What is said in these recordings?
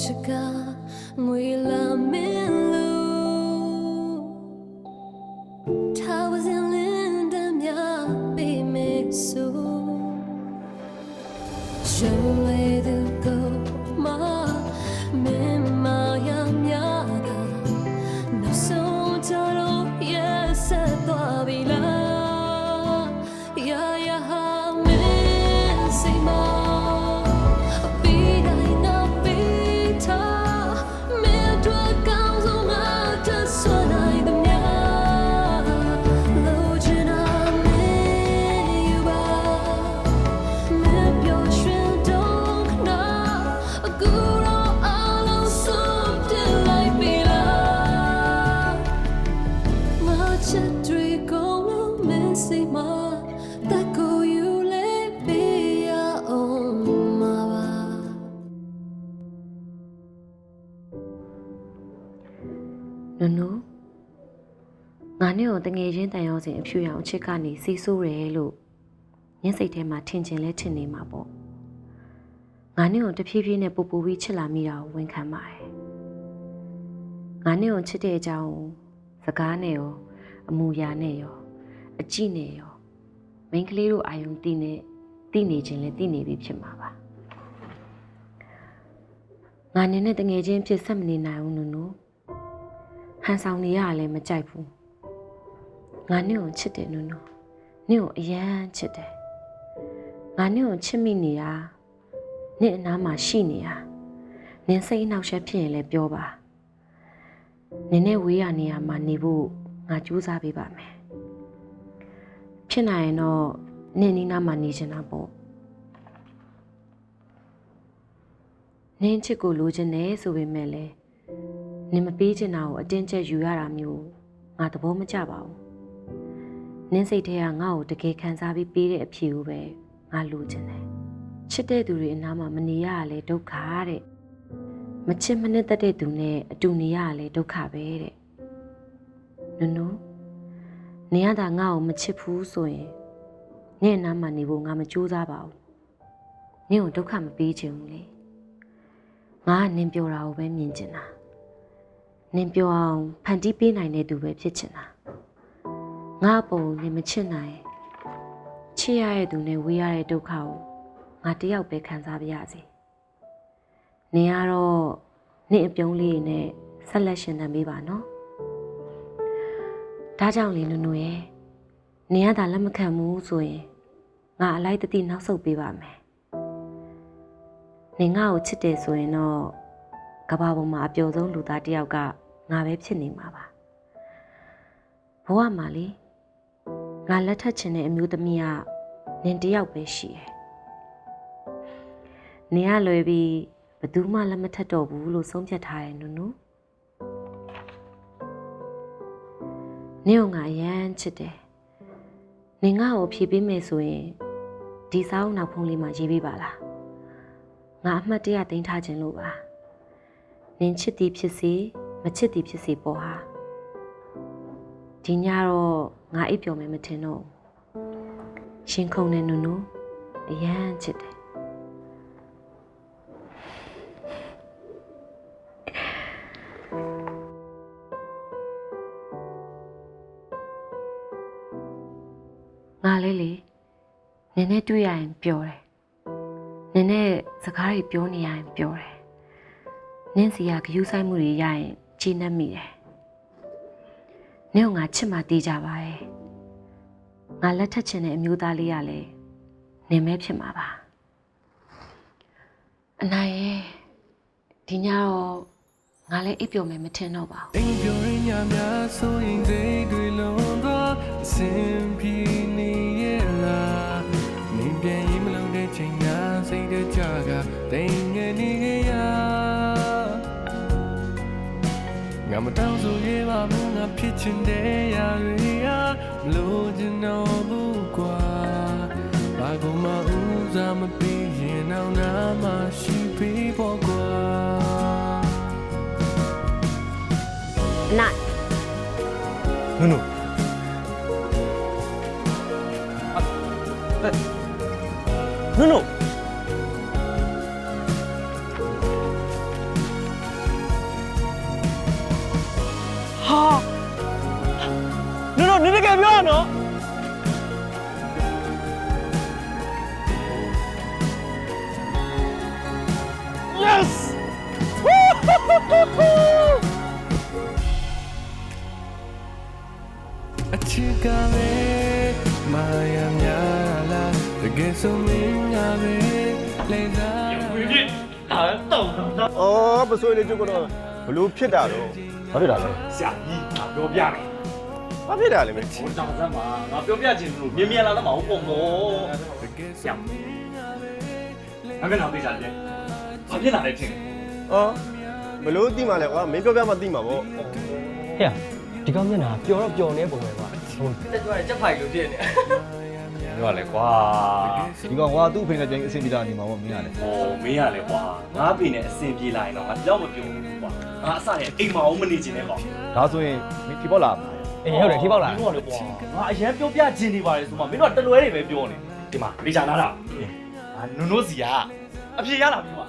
ချစ်ကငွေလာမင်းလို့ နုနုငါနဲ့ကိုတငယ်ချင်းတန်ရောစင်အဖြူရောင်အချစ်ကနေစီဆိုးတယ်လို့ညစိတ်ထဲမှာထင်ချင်လဲထင်နေမှာပေါ့ငါနဲ့ကိုတဖြည်းဖြည်းနဲ့ပူပူပြီးချစ်လာမိတာကိုဝန်ခံပါတယ်ငါနဲ့ကိုချစ်တဲ့အကြောင်းကိုစကားနဲ့ရောအမူအရာနဲ့ရောအကြည့်နဲ့ရောမိန်းကလေးတို့အာယုံတည်နေတည်နေခြင်းလဲတည်နေပြီဖြစ်မှာပါငါနဲ့နဲ့တငယ်ချင်းဖြစ်ဆက်မနေနိုင်ဘူးနုနု ဟန်ဆောင်နေရလည်းမကြိုက်ဘူးငါနင့်ကိုချစ်တယ်နုနုနင့်ကိုအယမ်းချစ်တယ်ငါနင့်ကိုချစ်မိနေတာနင့်အနားမှာရှိနေတာနင်စိတ်အနှောက်အယှက်ဖြစ်ရင်လည်းပြောပါနင်နဲ့ဝေးရနေရမှာနေဖို့ငါကြိုးစားပေးပါမယ်ဖြစ်နိုင်ရင်တော့နင့်နီးနားမှာနေချင်တာပေါ့နင်းချစ်ကိုလိုချင်တယ်ဆိုပေမဲ့လည်း နင်မပေးချင်တာကိုအတင်းကျပ်ယူရတာမျိုးငါသဘောမကျပါဘူး။နင်းစိတ်ထဲကငါ့ကိုတကယ်ခံစားပြီးပေးတဲ့အဖြေကိုပဲငါလိုချင်တယ်။ချစ်တဲ့သူတွေအနားမှာမနေရရလဲဒုက္ခတဲ့။မချစ်မနစ်သက်တဲ့သူနဲ့အတူနေရရလဲဒုက္ခပဲတဲ့။နုနုနေရတာငါ့ကိုမချစ်ဘူးဆိုရင်နင့်အနားမှာနေဖို့ငါမကြိုးစားပါဘူး။နင့်ကိုဒုက္ခမပေးချင်ဘူးလေ။ငါကနင်ပြောတာကိုပဲမြင်ချင်တာ။ နင်ပြောအောင်ဖန်တီးပေးနိုင်တဲ့သူပဲဖြစ်ချင်တာငါအပုံနင်မချစ်နိုင်ချစ်ရတဲ့သူနဲ့ဝေးရတဲ့ဒုက္ခကိုငါတယောက်ပဲခံစားပြရစီနင်ကတော့နင့်အပြုံးလေးနဲ့ဆက်လက်ရှင်သန်ပေးပါနော်ဒါကြောင့်လေနုနုရဲ့နင်ကသာလက်မခံဘူးဆိုရင်ငါအလိုက်တတိနောက်ဆုတ်ပေးပါမယ်နင်ငါ့ကိုချစ်တယ်ဆိုရင်တော့ကဘာပေါ်မှာအပျော်ဆုံးလူသားတစ်ယောက်က ငါပဲဖြစ်နေမှာပါဘဝမှာလေငါလက်ထပ်ချင်တဲ့အမျိုးသမီးကနင်တစ်ယောက်ပဲရှိတယ်နင်ကလွယ်ပြီးဘယ်သူမှလက်မထပ်တော့ဘူးလို့ဆုံးဖြတ်ထားတယ်နုနုနင်ကငါအရန်ချစ်တယ်နင်ငါ့ကိုဖြေပေးမယ်ဆိုရင်ဒီစာအုပ်နောက်ဖုံးလေးမှာရေးပေးပါလားငါအမှတ်တရတင်ထားခြင်းလို့ပါနင်ချစ်သည်ဖြစ်စေ မချစ်သည်ဖြစ်စေပေါ်ဟာဒီညတော့ငါအိပ်ပျော်မယ်မထင်တော့ဘူးရှင်ခုန်နေနုနုအရန်ချစ်တယ်ငါလေးလေနင်နဲ့တွေ့ရရင်ပျော်တယ်နင်နဲ့စကားတွေပြောနေရရင်ပျော်တယ်နင့်စီကဂယူးဆိုင်မှုတွေရရင် ကြည်နှက်မိတယ်။နင့်ကငါချစ်မှတေးကြပါရဲ့။ငါလက်ထက်ချင်တဲ့အမျိုးသားလေးကလည်းနင်မဲဖြစ်မှာပါ။အနိုင်ရဲ့ဒီညတော့ငါလည်းအိပ်ပျော်မယ်မထင်တော့ပါဘူးအိမ်ပြောရင်ညာများဆိုရင်စိတ်တွေလုံးသွားအစင်ပြေနေ ချင်တဲ့ရာတွေဟာမလို့ချင်တော့ဘူးကွာဘာကုန်မှဦးစားမပြီးရင်တော့နာမရှိပြီပေါ့ကွာနိုင်နုနုနုနု ယ်ပြောရနော် Yes! အချစ်ကလည်းမာယာများလားတကယ်ဆိုမင်းကပဲလေသာအော်ပစိုးလေးကျုပ်ကတော့ဘလို့ဖြစ်တာတော့ဘာဖြစ်တာလဲဆရာကြီးငါပြောပြမယ် ဘာဖြစ်တာလဲမင်းဟိုတောင်စမ်းမှာငါပြောပြခြင်းလို့မြင်မြင်လာတော့မဟုတ်ပုံတော့တကယ်ဆရာငါမျက်နှာသိချတယ်ဘာဖြစ်လာလဲချင်းအော်ဘလို့သိမှလဲကွာမင်းပြောပြမှသိမှာပေါ့ဟဲ့ဒီကောင်မျက်နှာပျော်တော့ပျော်နေပုံပဲကွာဟိုတက်ကြွတဲ့ချက်ဖိုင်လိုဖြစ်နေပြောလေကွာဒီကောင်ကသူ့အဖေနဲ့ကြိုင်အဆင်ပြေတာနေမှာပေါ့မင်းရတယ်ဟိုမင်းရလေကွာငါဖေနဲ့အစင်ပြေလာရင်တော့ငါကြောက်မပြုံးဘူးကွာငါအစရဲ့အိမ်မအောင်မနေခြင်းနဲ့ပေါ့ဒါဆိုရင်မင်းဒီပေါက်လာမှာ အေးဟုတ်တယ်ထိပေါက်လာမင်းတို့ကလေကွာငါအရင်ပြောပြခြင်းနေပါလေဆိုမှမင်းတို့ကတလွဲတွေပဲပြောနေဒီမှာရိချာနာတာငါနုံနိုးစီကအဖြေရလာပြီကွာ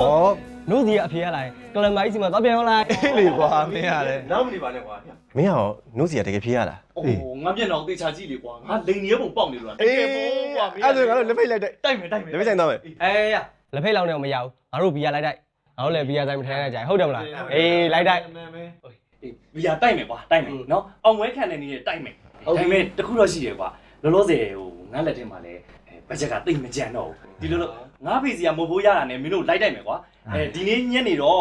ဩနုစီကအဖေရလာရင်ကလမိုင်းစီမှာသွားပြန်ရောက်လာအေးလေကွာမင်းရတယ်နောက်မနေပါနဲ့ကွာမင်းရောနိုးစီရတကယ်ဖြစ်ရလားโอ้ငါမျက်နှာကိုသေချာကြည့်လေကွာငါလိန်နေပုံပေါက်နေလို့လားတကယ်ပေါ့ကွာမင်းအဲ့ဒါဆိုကတော့လက်ဖိတ်လိုက်တဲ့တိုက်မယ်တိုက်မယ်လက်ဖိတ်ဆိုင်တော့မယ်အေးရလက်ဖိတ်လောင်းနေအောင်မရဘူးငါတို့ဘီယာလိုက်တိုက်ငါတို့လည်းဘီယာဆိုင်မထိုင်ရကြဟုတ်တယ်မလားအေးလိုက်တိုက်အေး ဘီယာတိုက်မယ်ကွာတိုက်မယ်နော်အောင်ဝဲခံတဲ့နေနဲ့တိုက်မယ်ဒါပေမဲ့တခုတော့ရှိတယ်ကွာလောလောဆယ်ဟိုငါလက်ထဲမှာလည်းဘတ်ဂျက်ကတိတ်မကြံတော့ဘူးဒီလိုလိုငါဖေးစီကမဟုတ်ဘူးရတာနဲ့မင်းတို့လိုက်တိုက်မယ်ကွာအဲဒီနေ့ညနေတော့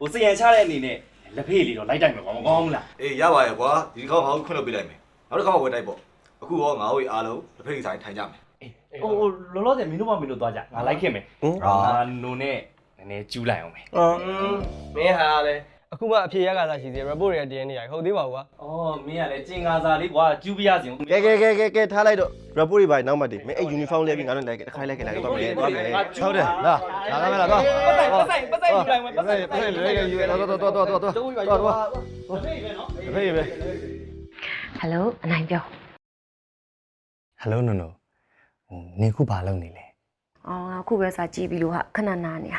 ဟိုစရန်ချတဲ့အနေနဲ့လက်ဖေးလေးတော့လိုက်တိုက်မယ်ကွာမကောင်းဘူးလားအေးရပါရဲ့ကွာဒီတစ်ခေါက်ငါတို့ခွင့်လုပ်ပေးလိုက်မယ်နောက်တစ်ခေါက်ဝယ်တိုက်ပေါ့အခုရောငါတို့အားလုံးတစ်ဖက်တစ်ဆိုင်ထိုင်ကြမယ်ဟိုလောလောဆယ်မင်းတို့မမင်းတို့သွားကြငါလိုက်ခင်မယ်ဟင်ငါနုံနဲ့နည်းနည်းကျူးလိုက်အောင်မယ်အော်မင်းဟာလည်း အခုမှအဖေရကသာရှိသေး report တွေကတင်းနေရဟုတ်သေးပါဘူးကွာ။အော်မင်းကလည်းကျင်ကာစာလေးကွာကျူးပြရစီကဲကဲကဲကဲကဲထားလိုက်တော့ report တွေပါနောက်မှတည်းမင်းအဲ့ uniform လေးပြီးငါတို့လိုက်ခဲ့တစ်ခါလိုက်ခဲ့လိုက်ခဲ့တော့မယ်သွားမယ်ဟုတ်တယ်လာလာလာမလားတော့ပတ်ဆိုင်ပတ်ဆိုင်ပတ်ဆိုင်ယူလိုက်မယ်ပတ်ဆိုင်ပတ်ဆိုင်လွဲကယူတော့တော့တော့တော့တော့တော့တော့တော့တဖေးပဲနော်တဖေးပဲဟယ်လိုအနိုင်ပြောဟယ်လိုနုနုဟိုနင်ခုဘာလုပ်နေလဲအော်ငါခုပဲစာကြည့်ပြီးလို့ဟာခဏနာနေရ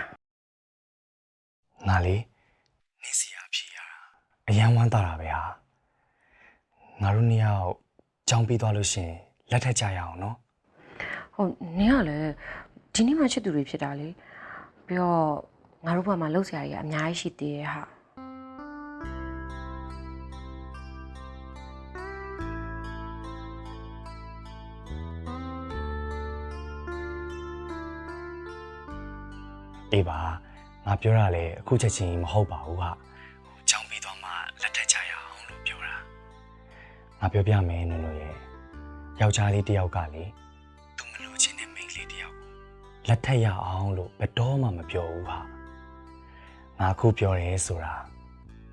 ငါလေ နင်စီရဖြေရတာအရန်ဝမ်းသာတာပဲဟာငါတို့နှစ်ယောက်ကြောင်းပြီးသွားလို့ရှရင်လက်ထက်ကြရအောင်နော်ဟုတ်နင်ကလည်းဒီနေ့မှချစ်သူတွေဖြစ်တာလေပြီးတော့ငါတို့ဘက်မှာလှုပ်ရှားရည်အများကြီးရှိသေးရဲ့ဟာအေးပါ ငါပြောတာလေအခုချက်ချင်းမဟုတ်ပါဘူးဟာကြောင်းပြီးသွားမှလက်ထက်ကြရအောင်လို့ပြောတာငါပြောပြမယ်နုနုရဲ့ယောက်ျားလေးတစ်ယောက်ကလေသူမလို့ချင်းတဲ့မိန်းကလေးတစ်ယောက်ကိုလက်ထက်ရအောင်လို့ဘယ်တော့မှမပြောဘူးဟာငါအခုပြောတယ်ဆိုတာ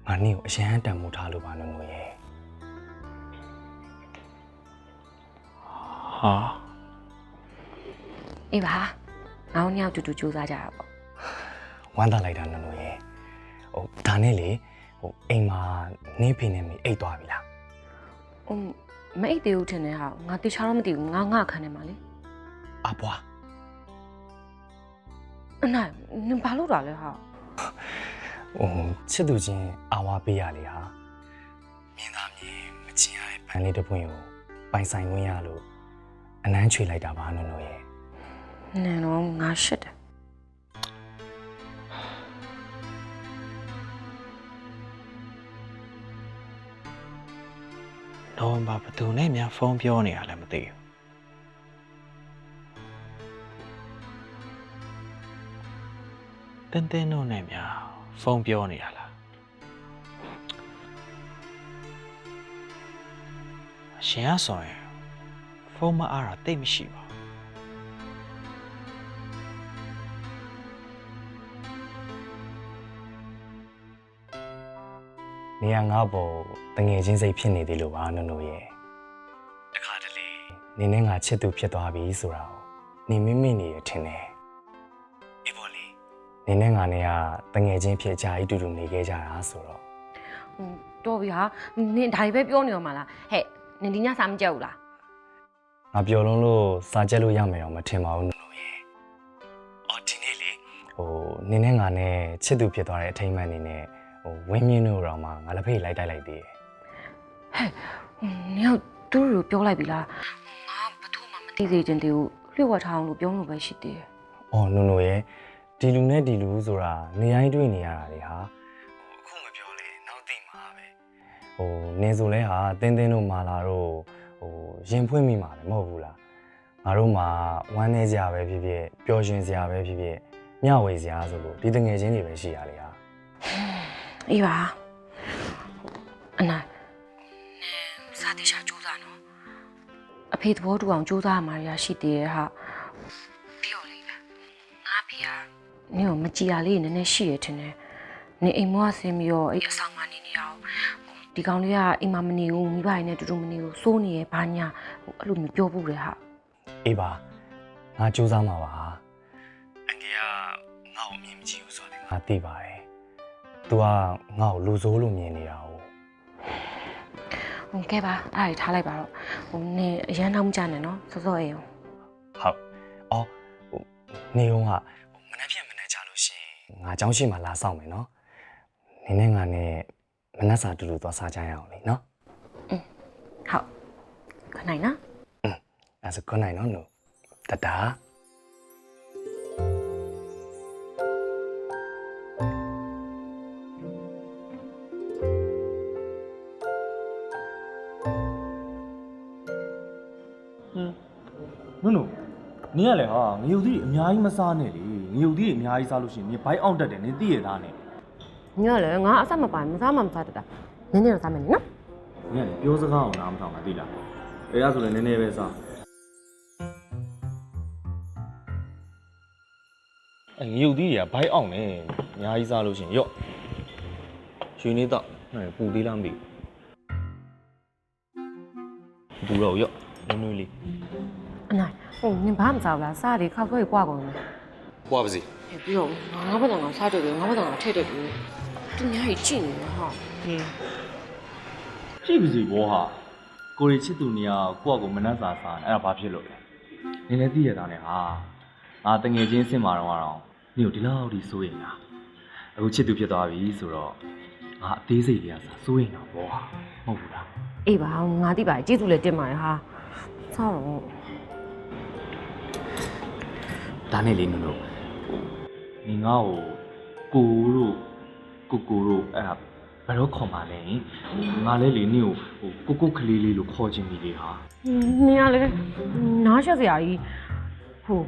ငါနင့်ကိုအရန်တန်မိုးထားလို့ပါနုနုရဲ့ဟာအေးပါငါတို့ညောင်တူတူစူးစမ်းကြတာပေါ့ ဝမ်းသာလိုက်တာနုနုရဲ့ဟိုဒါနဲ့လေဟိုအိမ်မှာနင်းဖေနဲ့မေအိတ်သွားပြီလားအင်းမအိတ်သေးဘူးထင်တယ်ဟာငါတေချာတော့မသိဘူးငါငါခံနေမှာလေအဘွားအနိုင်နင်ဘာလို့တာလဲဟာဟိုချစ်သူချင်းအာဝါပေးရလေဟာမြင်သားမြင်မချင်ရတဲ့ဗန်လေးတစ်ပွင့်ကိုပိုင်ဆိုင်ဝင်ရလို့အနမ်းချွေလိုက်တာပါနုနုရဲ့နင်တော့ငါရှစ်တယ် တော့ဘာဘသူနဲ့များဖုန်းပြောနေရလဲမသိဘူးတင်းတင်းတို့နဲ့များဖုန်းပြောနေရလားအရှင်ကဆိုရင်ဖုန်းမအားတာတိတ်မရှိပါ နေရငါ့ဘောတငယ်ချင်းစိတ်ဖြစ်နေသေးလို့ပါနုနုရဲ့တခါတလေနင်းနဲ့ငါချစ်သူဖြစ်သွားပြီဆိုတာကိုနေမိမိနေရထင်တယ်အေးပေါ်လေနင်းနဲ့ငါနဲ့ကတငယ်ချင်းဖြစ်အကြအတူတူနေခဲ့ကြတာဆိုတော့ဟွန်းတော်ပြီဟာနင်ဒါတွေပဲပြောနေရောမလားဟဲ့နင်ဒီညစားမကြောက်ဘူးလားငါပြောလုံးလို့စာကြက်လို့ရမယ်တော့မထင်ပါဘူးနုံနုံရဲ့အော်ဒီနေ့လေဟိုနင်းနဲ့ငါနဲ့ချစ်သူဖြစ်သွားတဲ့အထိမ်းအမှန်အနေနဲ့ဟို ဝင်းမြင့်တို့တော့မှငါလက်ဖေးလိုက်တိုက်လိုက်သေးတယ်ဟွန်းနင်ကသူတို့ကိုပြောလိုက်ပြီလားငါဘသူမှမသိစေချင်သေးဘူးလျှို့ဝှက်ထားအောင်လို့ပြောလို့ပဲရှိသေးတယ်အော်နုံနုံရဲ့ဒီလူနဲ့ဒီလူဆိုတာနေတိုင်းတွေ့နေရတာလေဟာဟိုအခုမပြောလေနောက်သိမှာပဲဟိုနေဆိုလဲဟာတင်းတင်းတို့မာလာတို့ဟိုရင်ဖွင့်မိမှာပဲမဟုတ်ဘူးလားငါတို့မှာဝမ်းနေစရာပဲဖြစ်ဖြစ်ပျော်ရွှင်စရာပဲဖြစ်ဖြစ်မျှဝေစရာဆိုလို့ဒီတငယ်ချင်းတွေပဲရှိရလေဟာ အေးပါအနာစာတိရှာကြိုးစားနော်အဖေသဘောတူအောင်ကြိုးစားရမှာရရှိသေးရဲ့ဟာပြီးတော့လေငါဖေကနင်ကိုမကြည်ရလေးနည်းနည်းရှိရထင်တယ်နင်အိမ်မောကဆင်းပြီးတော့အဲ့အဆောင်မနေနေအောင်ဒီကောင်လေးကအိမ်မမနေဘူးမိဘရင်းနဲ့တူတူမနေဘူးစိုးနေရဘာညာဟိုအဲ့လိုမျိုးပြောဖို့လေဟာအေးပါငါစူးစမ်းမှာပါအန်ကယ်ကငါ့ကိုအမြင်မကြည့်ဘူးဆိုတော့ငါသိပါတယ် तू ကငါ့ကိုလူဆိုးလို့မြင်နေတာ哦 ဟိုကဲပါအဲ့ဒါကြီးထားလိုက်ပါတော့ဟိုနင်အရန်နောက်မကြနဲ့နော်စောစောအိမ်အောင် ဟုတ်အော်ဟိုနေုံကမနှက်ဖြစ်မနှက်ကြလို့ရှရင်ငါเจ้าရှိမှလာဆောင်မယ်နော်နင်းနဲ့ငါနဲ့မနှက်စာတူတူသွားစားကြရအောင်လေနော် ဟုတ်ခနိုင်နော် အဲ့ဒါဆိုခွန်နိုင်နော်လို့တတာ နင်ကလည်းဟာငရုတ်သီးတွေအများကြီးမစားနဲ့လေငရုတ်သီးတွေအများကြီးစားလို့ရှိရင်နင်ဘိုက်အောင်တက်တယ်နင်သိရသားနဲ့ညလေငါအဆက်မပိုင်မစားမှမစားတတ်တာနင်းနေတော့စားမယ်နော်နင်ကလည်းပြောစကားအောင်နားမထောင်တာသိလားအဲဒါဆိုလည်းနည်းနည်းပဲစားအဲငရုတ်သီးတွေကဘိုက်အောင်နေအများကြီးစားလို့ရှိရင်ရော့ရွှေနေတော့ဟဲ့ပူသေးလားမသိဘူးပူတော့ရော့နွေးနွေးလေး အနိုင်ဟိုနင်ဘာမှမစားဘူးလားစားတယ်ခောက်ဆွဲကြွားကုန်တယ်ပွားပါစေပြီးတော့ငါဘာသာငါစားတယ်ငါဘာသာငါထည့်တယ်ဘူးသူများကြီးကြည့်နေမှာဟာကြည့်ပါစေဘောဟာကိုရီချစ်သူနေရာကိုယ့်အကိုမနှက်စာစားနေအဲ့ဒါဘာဖြစ်လို့လဲနင်လည်းသိရတာနဲ့ဟာငါတငယ်ချင်းစင်မာတော့ကတော့နင်ကိုဒီလောက်ဒီစိုးရင်လားအခုချစ်သူဖြစ်သွားပြီဆိုတော့ငါအသေးစိတ်လေးကစားစိုးရင်တော့ဘောဟာမဟုတ်ဘူးလားအေးပါငါသိပါတယ်ကျေးဇူးလည်းတင်ပါတယ်ဟာစားတော့ ဒါနဲ့လေးနုံတို့နင်ငါ့ကိုကိုတို့ကိုကိုတို့အဲ့ဒါဘယ်တော့ခေါ်မှလဲငါလည်းလေနင်ကိုဟိုကိုကိုကလေးလေးလို့ခေါ်ချင်ပြီလေဟာနင်ကလည်းနားရှက်စရာကြီးဟို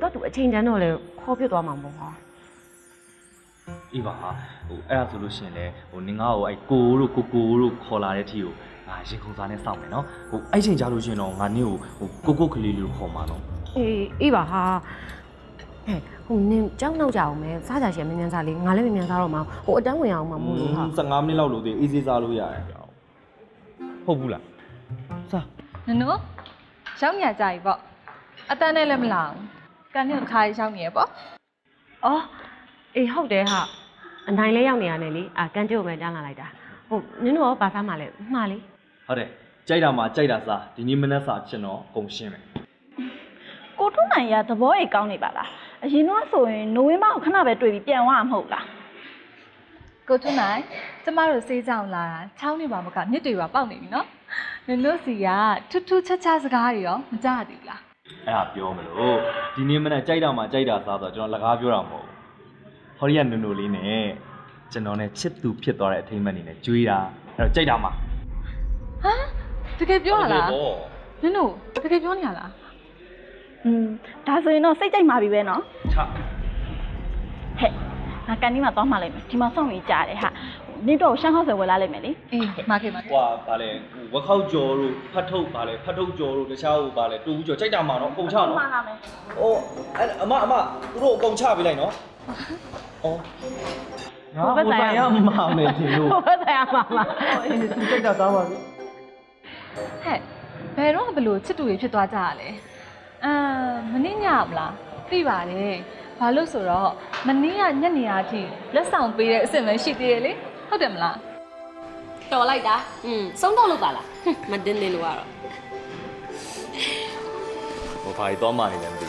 တော့သူအချိန်တန်းတော့လေခေါ်ပြသွားမှာမဟုတ်ဟာအေးပါဟိုအဲ့ဒါဆိုလို့ရှိရင်လေဟိုနင်ငါ့ကိုအဲ့ကိုတို့ကိုကိုတို့ခေါ်လာတဲ့ထီကိုငါရင်ခုန်စားနဲ့စောင့်မယ်နော်ဟိုအဲ့ချိန်ကြာလို့ရှိရင်တော့ငါနင့်ကိုဟိုကိုကိုကလေးလေးလို့ခေါ်မှာတော့ အေးအေးပါဟာဟဲ့ဟိုနင်ကြောက်နောက်ကြအောင်မယ်စားကြရှင်မင်းများစားလေးငါလည်းမင်းများစားတော့မှာဟိုအတန်းဝင်အောင်မှာမို့လို့ဟာ15မိနစ်လောက်လို့သေးအေးစေးစားလို့ရတယ်ဟုတ်ဘူးလားစားနင်တို့ရောက်ညကြပြီပေါ့အတန်းနဲ့လည်းမလာဘူးကန်နဲ့တစ်ခါရောက်နေရပေါ့အော်အေးဟုတ်တယ်ဟာအနိုင်လဲရောက်နေရတယ်လေအာကန်ကျို့ပဲတန်းလာလိုက်တာဟိုနင်တို့ရောဘာစားမှလဲမှားလေဟုတ်တယ်ကြိုက်တာမှာကြိုက်တာစားဒီနေ့မနက်စာချင်တော့ကုန်ရှင်းမယ် ကိုထွန်းနိုင်ရသဘောရေကောင်းနေပါလားအရင်တော့ဆိုရင်နိုဝင်ဘာကိုခဏပဲတွေ့ပြီးပြန်သွားမှာမဟုတ်လားကိုထွန်းနိုင်ကျမတို့စေးကြောင်လာတာချောင်းနေပါမကမြစ်တွေပါပေါက်နေပြီနော်နင်တို့စီကထူးထူးခြားခြားစကားတွေရောမကြသေးဘူးလားအဲ့ဒါပြောမလို့ဒီနေ့မနက်ကြိုက်တာမှာကြိုက်တာစားဆိုတော့ကျွန်တော်လကားပြောတာမဟုတ်ဘူးဟော်ရီကနုံနုံလေးနဲ့ကျွန်တော်နဲ့ချစ်သူဖြစ်သွားတဲ့အထိမ်းအမှတ်အနေနဲ့ကြွေးတာအဲ့တော့ကြိုက်တာမှာဟမ်တကယ်ပြောရလားဟုတ်နင်တို့တကယ်ပြောနေရလား อืมဒါဆိုရင်တော့စိတ်ကြိုက်မှာပြီပဲနော်ချဟဲ့ငါကန်ဒီမှာသွားမှလိုက်မယ်ဒီမှာစောင့်နေကြတယ်ဟာနင့်တော့ရှမ်းဟောက်ဆယ်ဝယ်လာလိုက်မယ်လေအေးမာကေမာကေဟွာဗာလဲဝက်ခောက်ကြော်တို့ဖတ်ထုတ်ဗာလဲဖတ်ထုတ်ကြော်တို့တခြားဟိုဗာလဲတူဦးကြော်ကြိုက်တာမှာတော့အကုန်ချနော်မှားလာမယ်။အိုးအဲ့အမအမသူတို့အကုန်ချပေးလိုက်နော်။အော်ငါဟိုဆိုင်ရမှာမယ်တင်လို့ဟိုဆိုင်ရမှာမှာအေးသူကြိုက်တာသားပါပြီဟဲ့ဘယ်တော့ဘလို့ချစ်တူတွေဖြစ်သွားကြရလဲ အာမနေ့ညမလားသိပါတယ်ဘာလို့ဆိုတော့မနေ့ကညနေအထိလက်ဆောင်ပေးတဲ့အစ်စ်မရှိသေးတယ်လေဟုတ်တယ်မလားတော်လိုက်တာอืมဆုံးတော့လို့ပါလားမတင်းတင်းလို့ကတော့我怕你多晚你人哋。